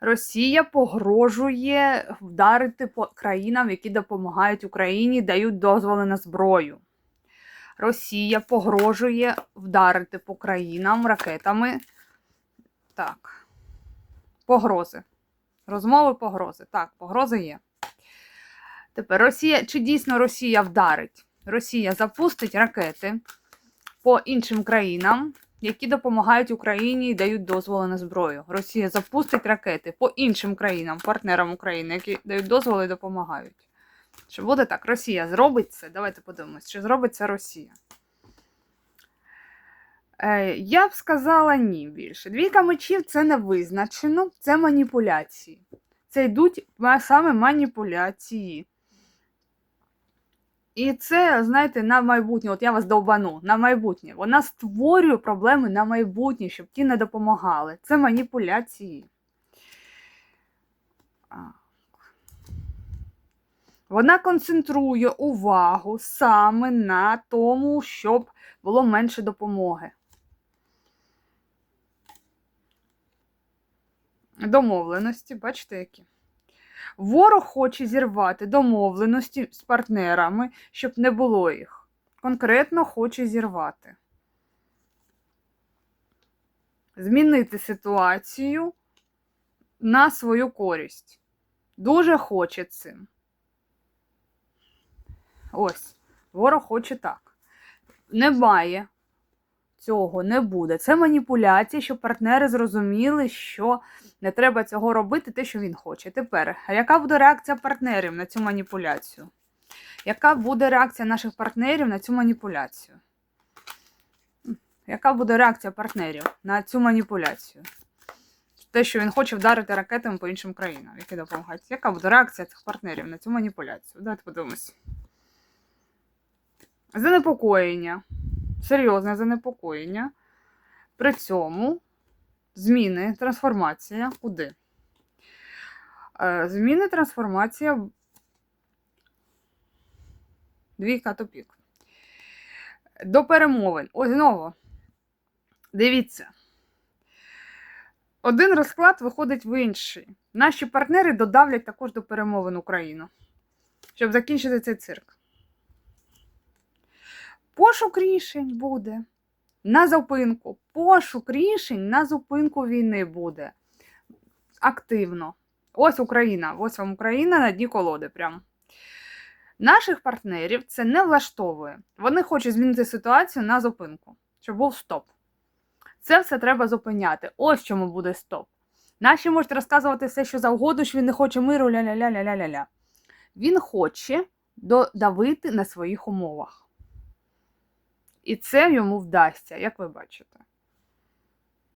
Росія погрожує вдарити по країнам, які допомагають Україні, дають дозволи на зброю. Росія погрожує вдарити по країнам ракетами. Так. Погрози. Розмови погрози. Так, погрози є. Тепер Росія, чи дійсно Росія вдарить? Росія запустить ракети по іншим країнам, які допомагають Україні і дають дозволи на зброю. Росія запустить ракети по іншим країнам, партнерам України, які дають дозволи і допомагають. Чи буде так? Росія зробить це? Давайте подивимось, чи зробить це Росія. Е, я б сказала ні більше. Двійка мечів це не визначено, це маніпуляції. Це йдуть саме маніпуляції. І це, знаєте, на майбутнє, от я вас довбану, на майбутнє. Вона створює проблеми на майбутнє, щоб ті не допомагали. Це маніпуляції. Вона концентрує увагу саме на тому, щоб було менше допомоги. Домовленості, бачите, які? Ворог хоче зірвати домовленості з партнерами, щоб не було їх. Конкретно хоче зірвати. Змінити ситуацію на свою користь. Дуже хоче цим. Ось, ворог хоче так. Немає цього, не буде. Це маніпуляція, щоб партнери зрозуміли, що не треба цього робити, те, що він хоче. Тепер, яка буде реакція партнерів на цю маніпуляцію? Яка буде реакція наших партнерів на цю маніпуляцію? Яка буде реакція партнерів на цю маніпуляцію? Те, що він хоче вдарити ракетами по іншим країнам, які допомагають. Яка буде реакція цих партнерів на цю маніпуляцію? Давайте подивимось. Занепокоєння. Серйозне занепокоєння. При цьому зміни, трансформація куди? Е, Зміни, трансформація. Двійка топік. До перемовин. Ось знову. Дивіться. Один розклад виходить в інший. Наші партнери додавлять також до перемовин Україну, щоб закінчити цей цирк. Пошук рішень буде на зупинку. Пошук рішень на зупинку війни буде активно. Ось Україна, ось вам Україна на дні колоди. Прям. Наших партнерів це не влаштовує. Вони хочуть змінити ситуацію на зупинку, щоб був стоп. Це все треба зупиняти. Ось чому буде стоп. Наші можуть розказувати все, що завгодно, що він не хоче миру, ля-ля-ля-ля-ля-ля. Він хоче додавити на своїх умовах. І це йому вдасться, як ви бачите.